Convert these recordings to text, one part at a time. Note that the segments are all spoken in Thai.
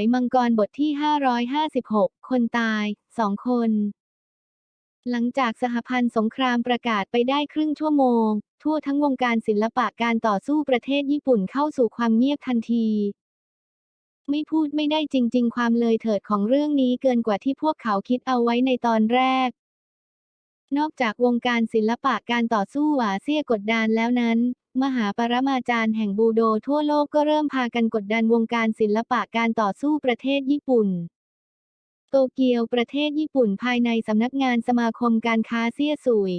ยมังกรบทที่ 556 คนตายสองคน หลังจากสหพันธ์สงครามประกาศไปได้ครึ่งชั่วโมง ทั่วทั้งวงการศิลปะการต่อสู้ประเทศญี่ปุ่นเข้าสู่ความเงียบทันที ไม่พูดไม่ได้จริง ๆ ความเลยเถิดของเรื่องนี้เกินกว่าที่พวกเขาคิดเอาไว้ในตอนแรก นอกจากวงการศิลปะการต่อสู้หวาเสียกดดันแล้วนั้น มหาปรมาจารย์แห่งบูโดทั่วโลกก็เริ่มพากันกดดันวงการศิลปะการต่อสู้ประเทศญี่ปุ่น โตเกียวประเทศญี่ปุ่นภายในสำนักงานสมาคมการค้าเซี่ยสุย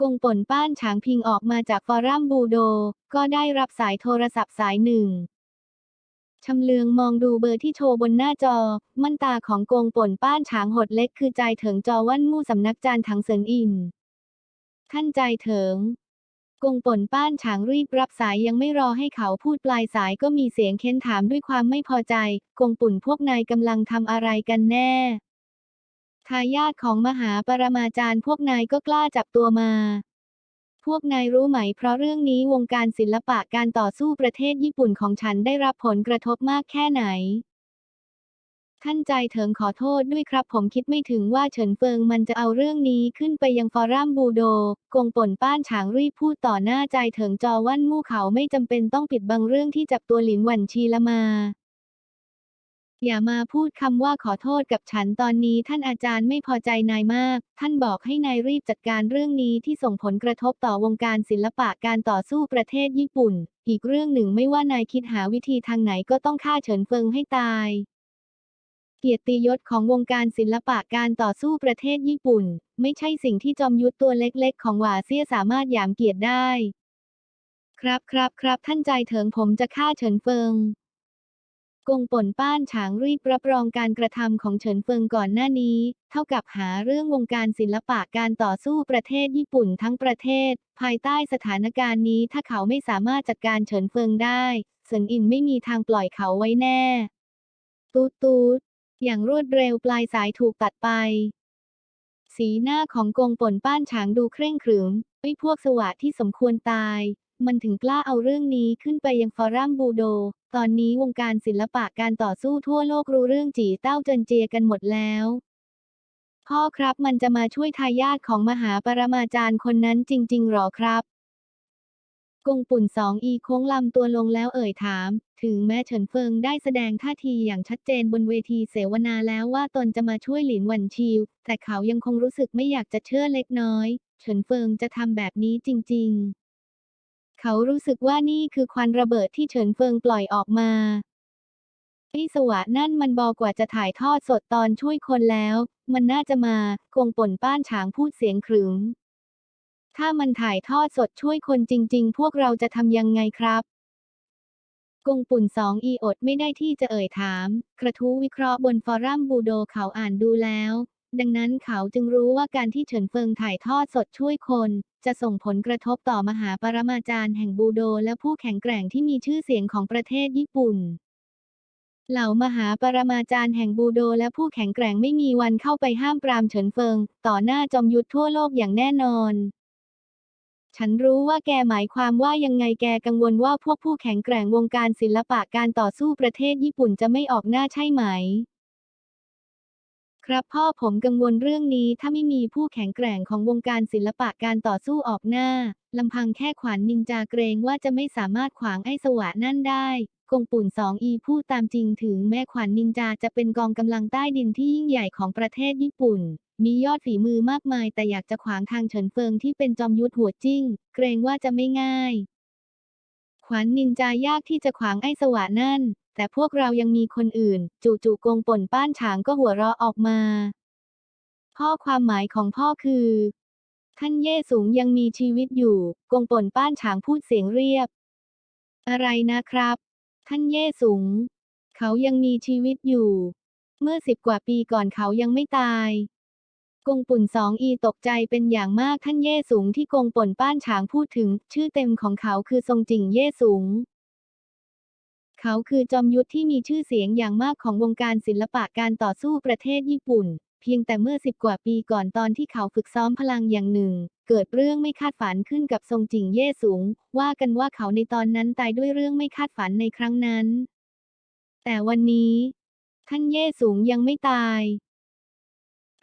กงป่นป้านฉางพิงออกมาจากฟอรัมบูโด ก็ได้รับสายโทรศัพท์สายหนึ่งชำเลืองมองดูเบอร์ที่โชว์บนหน้าจอ มั่นตาของกงป่นป้านฉางหดเล็กคือใจเถิงจอวันมู่สำนักจานถังเซินอิน ท่านใจเถิง กงป่นป้านฉางรีบรับสายยังไม่รอให้เขาพูดปลายสายก็มีเสียงเค้นถามด้วยความไม่พอใจ กงปุ่นพวกนายกำลังทำอะไรกันแน่ ทายาทของมหาปรมาจารย์พวกนายก็กล้าจับตัวมา พวกนายรู้ไหมเพราะเรื่องนี้วงการศิลปะการต่อสู้ประเทศญี่ปุ่นของฉันได้รับผลกระทบมากแค่ไหน ท่านใจเถิงขอโทษด้วยครับ ผมคิดไม่ถึงว่าเฉินเฟิงมันจะเอาเรื่องนี้ขึ้นไปยังฟอรัมบูโด กงป่นป้านฉางรีบพูดต่อหน้าใจเถิงจอวันมู่เขาไม่จำเป็นต้องปิดบังเรื่องที่จับตัวหลินหวันชีละมาอย่ามาพูดคำว่าขอโทษกับฉันตอนนี้ท่านอาจารย์ไม่พอใจนายมาก ท่านบอกให้นายรีบจัดการเรื่องนี้ที่ส่งผลกระทบต่อวงการศิลปะการต่อสู้ประเทศญี่ปุ่น อีกเรื่องหนึ่งไม่ว่านายคิดหาวิธีทางไหนก็ต้องฆ่าเฉินเฟิงให้ตาย เกียรติยศของวงการศิลปะการต่อสู้ประเทศญี่ปุ่น ไม่ใช่สิ่งที่จอมยุทธตัวเล็กๆ ของหวาเซียสามารถหยามเกียรติได้ ครับครับครับท่านใจเถิงผมจะฆ่าเฉินเฟิงกงป่นป้านฉางรีบรับรองการกระทำของเฉินเฟิงก่อนหน้านี้ เท่ากับหาเรื่องวงการศิลปะการต่อสู้ประเทศญี่ปุ่นทั้งประเทศ ภายใต้สถานการณ์นี้ถ้าเขาไม่สามารถจัดการเฉินเฟิงได้เซินอินไม่มีทางปล่อยเขาไว้แน่ ตูดตูด อย่างรวดเร็วปลายสายถูกตัดไป สีหน้าของกงป่นป้านฉางดูเคร่งขรึมไอ้พวกสวะที่สมควรตาย มันถึงกล้าเอาเรื่องนี้ขึ้นไปยังฟอรัมบูโด ตอนนี้วงการศิลปะการต่อสู้ทั่วโลกรู้เรื่องจีเต้าเจินเจียกันหมดแล้วพ่อครับมันจะมาช่วยทายาทของมหาปรมาจารย์คนนั้นจริง ๆ หรอครับ กงปุ่นสองอีโค้งลำตัวลงแล้วเอ่ยถาม ถึงแม้เฉินเฟิงได้แสดงท่าทีอย่างชัดเจนบนเวทีเสวนาแล้วว่าตนจะมาช่วยหลินหวันชิว แต่เขายังคงรู้สึกไม่อยากจะเชื่อเล็กน้อย เฉินเฟิงจะทำแบบนี้จริง ๆ เขารู้สึกว่านี่คือควันระเบิดที่เฉินเฟิงปล่อยออกมาไอ้สวะนั่นมันบอกว่าจะถ่ายทอดสดตอนช่วยคนแล้ว มันน่าจะมากงป่นป้านฉางพูดเสียงขรึม ถ้ามันถ่ายทอดสดช่วยคนจริง ๆ พวกเราจะทำยังไงครับกงปุ่นสองอีอดไม่ได้ที่จะเอ่ยถาม กระทู้วิเคราะห์บนฟอรัมบูโดเขาอ่านดูแล้ว ดังนั้นเขาจึงรู้ว่าการที่เฉินเฟิงถ่ายทอดสดช่วยคน จะส่งผลกระทบต่อมหาปรมาจารย์แห่งบูโดและผู้แข็งแกร่งที่มีชื่อเสียงของประเทศญี่ปุ่น เหล่ามหาปรมาจารย์แห่งบูโดและผู้แข็งแกร่งไม่มีวันเข้าไปห้ามปรามเฉินเฟิง ต่อหน้าจอมยุทธทั่วโลกอย่างแน่นอน ฉันรู้ว่าแกหมายความว่ายังไงแกกังวลว่าพวกผู้แข็งแกร่งวงการศิลปะการต่อสู้ประเทศญี่ปุ่นจะไม่ออกหน้าใช่ไหม ครับพ่อผมกังวลเรื่องนี้ถ้าไม่มีผู้แข็งแกร่งของวงการศิลปะการต่อสู้ออกหน้าลำพังแค่ขวานนินจาเกรงว่าจะไม่สามารถขวางไอ้สวะนั่นได้กงปุ่นสองอีพูดตามจริงถึงแม้ขวานนินจาจะเป็นกองกำลังใต้ดินที่ยิ่งใหญ่ของประเทศญี่ปุ่น มียอดฝีมือมากมาย แต่อยากจะขวางทางเฉินเฟิงที่เป็นจอมยุทธหัวจิ้ง เกรงว่าจะไม่ง่าย ขวานนินจายากที่จะขวางไอ้สวะนั่น แต่พวกเรายังมีคนอื่น จู่ๆกงป่นป้านฉางก็หัวเราะออกมา พ่อความหมายของพ่อคือ ท่านเย่สูงยังมีชีวิตอยู่ กงป่นป้านฉางพูดเสียงเรียบ อะไรนะครับ ท่านเย่สูง เขายังมีชีวิตอยู่ เมื่อสิบกว่าปีก่อนเขายังไม่ตาย กงปุ่นสองอีตกใจเป็นอย่างมากท่านเย่สูงที่กงป่นป้านฉางพูดถึง ชื่อเต็มของเขาคือทรงจิงเย่สูง เขาคือจอมยุทธที่มีชื่อเสียงอย่างมากของวงการศิลปะการต่อสู้ประเทศญี่ปุ่น เพียงแต่เมื่อสิบกว่าปีก่อนตอนที่เขาฝึกซ้อมพลังอย่างหนึ่ง เกิดเรื่องไม่คาดฝันขึ้นกับทรงจิงเย่สูง ว่ากันว่าเขาในตอนนั้นตายด้วยเรื่องไม่คาดฝันในครั้งนั้น แต่วันนี้ ท่านเย่สูงยังไม่ตาย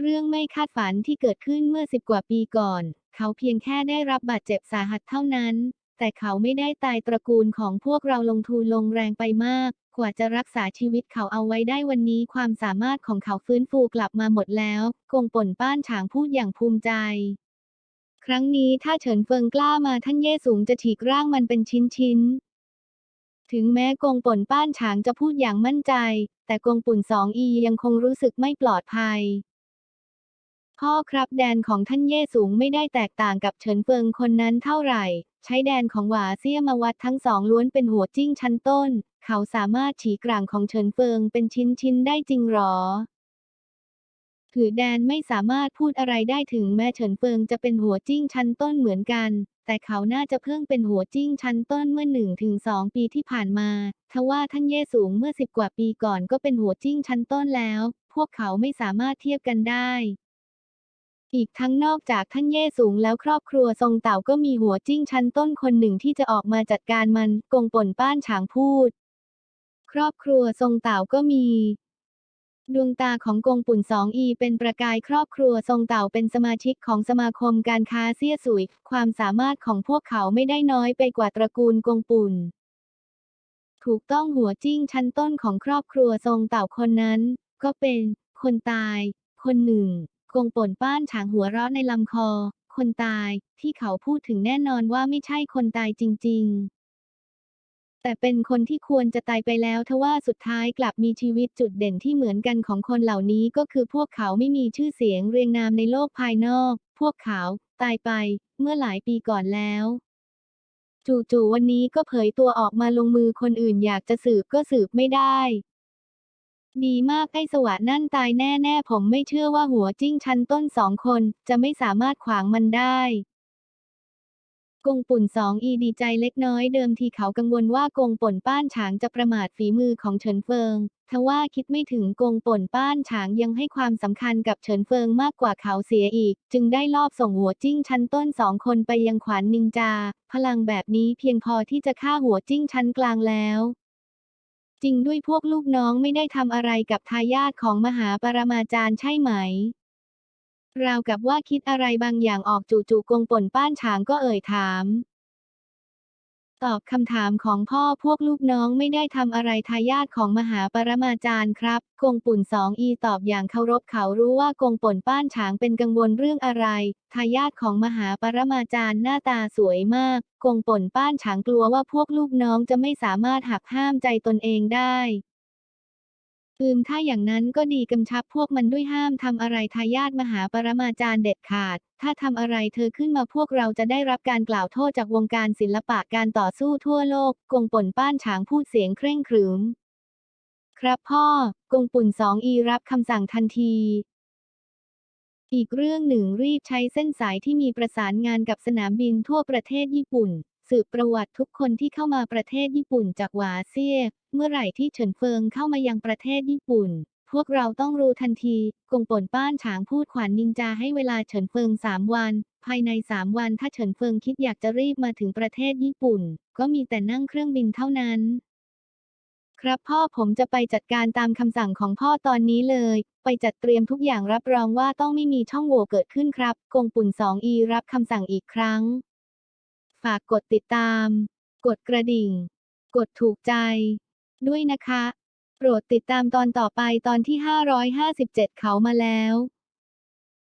เรื่องไม่คาดฝันที่เกิดขึ้นเมื่อสิบกว่าปีก่อน เขาเพียงแค่ได้รับบาดเจ็บสาหัสเท่านั้น แต่เขาไม่ได้ตายตระกูลของพวกเราลงทุนลงแรงไปมาก กว่าจะรักษาชีวิตเขาเอาไว้ได้วันนี้ความสามารถของเขาฟื้นฟูกลับมาหมดแล้วกงป่นป้านฉางพูดอย่างภูมิใจครั้งนี้ถ้าเฉินเฟิงกล้ามาท่านเย่สูงจะฉีกร่างมันเป็นชิ้นๆถึงแม้กงป่นป้านฉางจะพูดอย่างมั่นใจ แต่กงปุ่นสองอียังคงรู้สึกไม่ปลอดภัย พ่อครับแดนของท่านเย่สูงไม่ได้แตกต่างกับเฉินเฟิงคนนั้นเท่าไหร่ ใช้แดนของหวาเซี่ยมาวัดทั้งสองล้วนเป็นหัวจิ้งชั้นต้น เขาสามารถฉีกร่างของเฉินเฟิงเป็นชิ้นๆได้จริงหรอถือแดนไม่สามารถพูดอะไรได้ถึงแม้เฉินเฟิงจะเป็นหัวจิ้งชั้นต้นเหมือนกัน แต่เขาน่าจะเพิ่งเป็นหัวจิ้งชั้นต้นเมื่อหนึ่งถึงสองปีที่ผ่านมา ทว่าท่านเย่สูงเมื่อสิบกว่าปีก่อนก็เป็นหัวจิ้งชั้นต้นแล้ว พวกเขาไม่สามารถเทียบกันได้ อีกทั้งนอกจากท่านเย่สูงแล้วครอบครัวทรงเต่าก็มีหัวจิ้งชั้นต้นคนหนึ่งที่จะออกมาจัดการมันกงป่นป้านฉางพูด ครอบครัวทรงเต่าก็มี ดวงตาของกงปุ่นสองอีเป็นประกายครอบครัวทรงเต่าเป็นสมาชิกของสมาคมการค้าเซี่ยสุย ความสามารถของพวกเขาไม่ได้น้อยไปกว่าตระกูลกงปุ่น ถูกต้องหัวจิ้งชั้นต้นของครอบครัวทรงเต่าคนนั้น ก็เป็นคนตาย คนหนึ่ง กงป่นป้านฉางหัวเราะในลำคอ คนตายที่เขาพูดถึงแน่นอนว่าไม่ใช่คนตายจริง ๆแต่เป็นคนที่ควรจะตายไปแล้วทว่าสุดท้ายกลับมีชีวิตจุดเด่นที่เหมือนกันของคนเหล่านี้ก็คือพวกเขาไม่มีชื่อเสียงเรียงนามในโลกภายนอก พวกเขาตายไปเมื่อหลายปีก่อนแล้ว จู่ๆวันนี้ก็เผยตัวออกมาลงมือคนอื่นอยากจะสืบก็สืบไม่ได้ ดีมากไอ้สวะนั่นตายแน่ๆ ผมไม่เชื่อว่าหัวจิ้งชันต้นสองคน จะไม่สามารถขวางมันได้กงปุ่นสองอีดีใจเล็กน้อยเดิมทีเขากังวลว่ากงป่นป้านฉางจะประมาทฝีมือของเฉินเฟิง ทว่าคิดไม่ถึงกงป่นป้านฉางยังให้ความสำคัญกับเฉินเฟิงมากกว่าเขาเสียอีก จึงได้ลอบส่งหัวจิ้งชั้นต้นสองคนไปยังขวานนินจา พลังแบบนี้เพียงพอที่จะฆ่าหัวจิ้งชั้นกลางแล้ว จริงด้วยพวกลูกน้องไม่ได้ทำอะไรกับทายาทของมหาปรมาจารย์ใช่ไหม ราวกับว่าคิดอะไรบางอย่างออกจู่ๆกงป่นป้านช้างก็เอ่ยถาม ตอบคำถามของพ่อพวกลูกน้องไม่ได้ทำอะไรทายาทของมหาปรมาจารย์ครับกงปุ่นสองอีตอบอย่างเคารพเขารู้ว่ากงป่นป้านฉางเป็นกังวลเรื่องอะไรทายาทของมหาปรมาจารย์หน้าตาสวยมากกงป่นป้านฉางกลัวว่าพวกลูกน้องจะไม่สามารถหักห้ามใจตนเองได้ อืมถ้าอย่างนั้นก็ดีกำชับพวกมันด้วยห้ามทำอะไรทายาทมหาปรมาจารย์เด็ดขาด ถ้าทำอะไรเธอขึ้นมาพวกเราจะได้รับการกล่าวโทษจากวงการศิลปะการต่อสู้ทั่วโลก กงป่นป้านฉางพูดเสียงเคร่งขรึม ครับพ่อ กงปุ่นสองอีรับคำสั่งทันทีอีกเรื่องหนึ่งรีบใช้เส้นสายที่มีประสานงานกับสนามบินทั่วประเทศญี่ปุ่น สืบประวัติทุกคนที่เข้ามาประเทศญี่ปุ่นจากหวาเซี่ยเมื่อไหร่ที่เฉินเฟิงเข้ามายังประเทศญี่ปุ่น พวกเราต้องรู้ทันที กงป่นป้านฉางพูดขวัญนินจาให้เวลาเฉินเฟิงสามวัน ภายในสามวันถ้าเฉินเฟิงคิดอยากจะรีบมาถึงประเทศญี่ปุ่น ก็มีแต่นั่งเครื่องบินเท่านั้น ครับพ่อผมจะไปจัดการตามคำสั่งของพ่อตอนนี้เลย ไปจัดเตรียมทุกอย่างรับรองว่าต้องไม่มีช่องโหว่เกิดขึ้นครับ กงปุ่นสองอีรับคำสั่งอีกครั้ง ฝากกดติดตาม กดกระดิ่ง กดถูกใจ ด้วยนะคะ โปรดติดตามตอนต่อไปตอนที่ 557 เขามาแล้ว